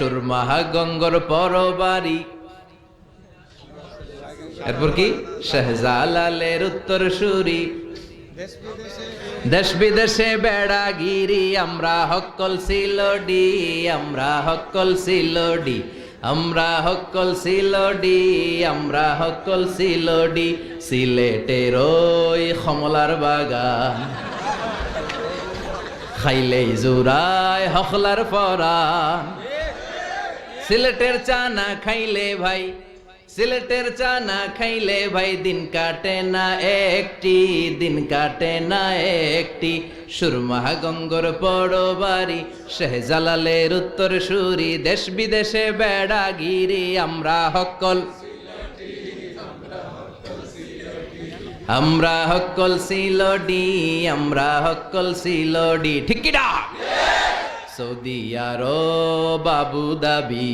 সুরমাহা গঙ্গর পরবারি। এরপর কি? শাহজালালের উত্তর সুরি। দেশ বিদেশে বেড়াগিরি, আমরা হকল সিলডি, আমরা হকল সিলডি, আমরা হকল সিলডি, আমরা হকল সিলডি, সিলেটের ওই কমলার বাগান। খাইলেই জুরায় হকলার পরান সিলেটের চা না খাইলে ভাই, সিলেটের চা না খাইলে ভাই, দিন কাটে না একটি, দিন কাটে না একটি সুরমাহা গঙ্গর বড় বাড়ি শেহজালালের উত্তর সুরি দেশ বিদেশে বেড়াগিরি, আমরা হকল আমরা হকল সিলডি, আমরা হকল সিলডি, ঠিক? সৌদি আরব আবু দাবি,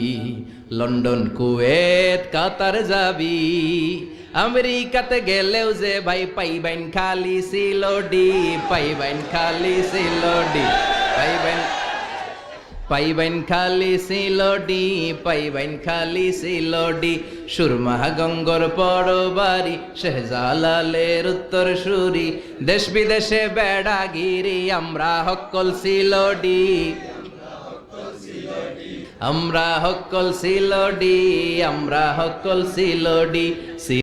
লন্ডন, কুয়েত, কাতার যাবি। আমেরিকাতে গেলেও যে ভাই পাইবেন খালি সিলডি পাইবেন খালি সিলডি পাইবেন পাইবেন খালি সিলডি পাইবেন খালি সিলডি সুরমাহা গঙ্গর পরবারি, শেহজালালের উত্তর সুরি। দেশ বিদেশে বেড়াগিরি, আমরা হকল সিলডি আমরা হকল সিলডি আমরা হকল সিলডি